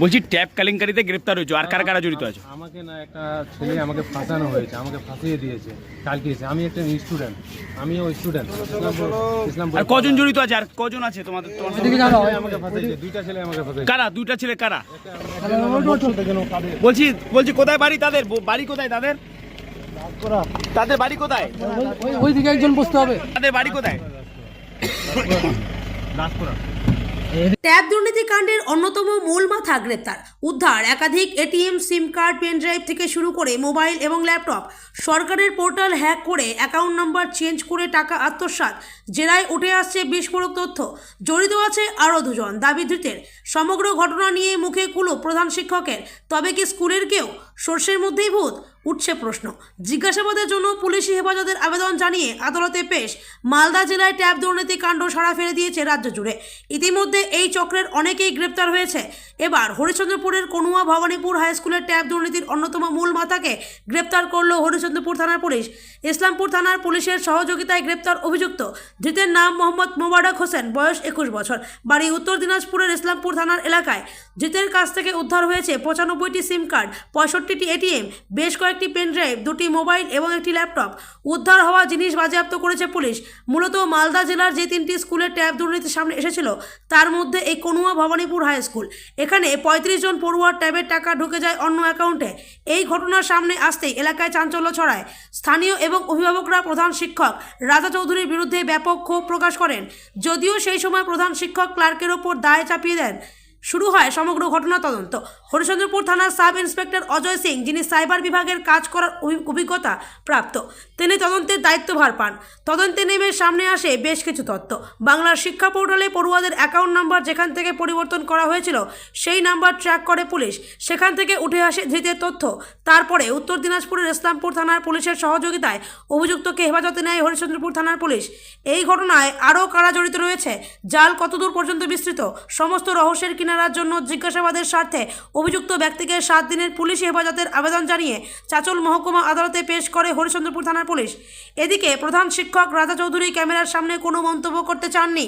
বলছি ট্যাব কেলেঙ্কারিতে গ্রেপ্তার হয়েছে আর কারা কারা জড়িত আছে? আমাকে না একটা ছেলে আমাকে ফাঁসানো হয়েছে আমাকে ফাঁসিয়ে দিয়েছে কালকে এসে। আমি একটা স্টুডেন্ট আমিও স্টুডেন্ট ইসলামপুর ইসলামপুর আর কজন জড়িত আছে আর কজন আছে তোমাদের তোমার আমাকে ফাঁসাইছে দুইটা ছেলে আমাকে ফাঁসাইছে কারা? দুইটা ছেলে কারা। বলছি বলছি কোথায় বাড়ি তাদের? বাড়ি কোথায় তাদের? তাদের বাড়ি কোথায়? ওই দিকে একজন বসতে হবে। তাদের বাড়ি কোথায়? দাসপুরা। ট্যাব দুর্নীতি কাণ্ডের অন্যতম মূল মাথা গ্রেপ্তার। উদ্ধার, একাধিক ATM, SIM card, pen drive থেকে শুরু করে মোবাইল এবং ল্যাপটপ। সরকারের পোর্টাল হ্যাক করে অ্যাকাউন্ট নাম্বার চেঞ্জ করে টাকা আত্মসাৎ। জেরায় উঠে আসছে বিস্ফোরক তথ্য। জড়িত আছে আরও দুজন। দাবি ধৃতের। সমগ্র ঘটনা নিয়ে মুখে কুলো প্রধান শিক্ষকের। তবে কি স্কুলের কেউ? সর্ষের মধ্যেই ভূত? উঠছে প্রশ্ন। জিজ্ঞাসাবাদের জন্য পুলিশি হেফাজতের আবেদন জানিয়ে আদালতে পেশ। মালদা জেলায় ট্যাব দুর্নীতি কাণ্ড সারা ফেলে দিয়েছে রাজ্য জুড়ে। ইতিমধ্যে এই চক্রের অনেকেই গ্রেপ্তার হয়েছে। এবার হরিশ্চন্দ্রপুরের কনুয়া ভবানীপুর হাই স্কুলের ট্যাব দুর্নীতির অন্যতম মূল মাথাকে গ্রেপ্তার করল হরিশ্চন্দ্রপুর থানার পুলিশ। ইসলামপুর থানার পুলিশের সহযোগিতায় গ্রেপ্তার অভিযুক্ত। ধৃতের নাম মোহাম্মদ মোবারক হোসেন, বয়স একুশ বছর। বাড়ি উত্তর দিনাজপুরের ইসলামপুর থানার এলাকায়। ধৃতের কাছ থেকে উদ্ধার হয়েছে পঁচানব্বইটি সিম কার্ড, পঁয়ষট্টিটি এটিএম, বেশ কয়েকটি পেন ড্রাইভ দুটি মোবাইল এবং একটি ল্যাপটপ। উদ্ধার হওয়া জিনিস বাজেয়াপ্ত করেছে পুলিশ। মূলত মালদা জেলার যে তিনটি স্কুলের ট্যাব দুর্নীতির সামনে এসেছিল, তার মধ্যে এই কনুয়া ভবানীপুর হাই স্কুল। এখানে পঁয়ত্রিশ জন পড়ুয়ার ট্যাবের টাকা ঢুকে যায় অন্য অ্যাকাউন্টে। এই ঘটনার সামনে আসতেই এলাকায় চাঞ্চল্য ছড়ায়। স্থানীয় এবং অভিভাবকরা প্রধান শিক্ষক রাজা চৌধুরীর বিরুদ্ধে ব্যাপক ক্ষোভ প্রকাশ করেন। যদিও সেই সময় প্রধান শিক্ষক ক্লার্কের ওপর দায় চাপিয়ে দেন শুরু হয় সমগ্র ঘটনা তদন্ত। হরিশ্চন্দ্রপুর থানার সাব ইন্সপেক্টর অজয় সিং, যিনি সাইবার বিভাগের কাজ করার অভিজ্ঞতা প্রাপ্ত, তিনি তদন্তের দায়িত্বভার পান। তদন্তে নেমে সামনে আসে বেশ কিছু তথ্য। বাংলার শিক্ষা পোর্টালে পড়ুয়াদের অ্যাকাউন্ট নাম্বার যেখান থেকে পরিবর্তন করা হয়েছিল, সেই নাম্বার ট্র্যাক করে পুলিশ। সেখান থেকে উঠে আসে ধৃতের তথ্য। তারপরে উত্তর দিনাজপুরের ইসলামপুর থানার পুলিশের সহযোগিতায় অভিযুক্তকে হেফাজতে নেয় হরিশ্চন্দ্রপুর থানার পুলিশ। এই ঘটনায় আরও কারা জড়িত রয়েছে, জাল কতদূর পর্যন্ত বিস্তৃত, সমস্ত রহস্যের কিনারার জন্য জিজ্ঞাসাবাদের স্বার্থে অভিযুক্ত ব্যক্তিকে সাত দিনের পুলিশ হেফাজতের আবেদন জানিয়ে চাচল মহকুমা আদালতে পেশ করে হরিচন্দ্রপুর থানার পুলিশ। এদিকে প্রধান শিক্ষক রাজা চৌধুরী ক্যামেরার সামনে কোনো মন্তব্য করতে চাননি।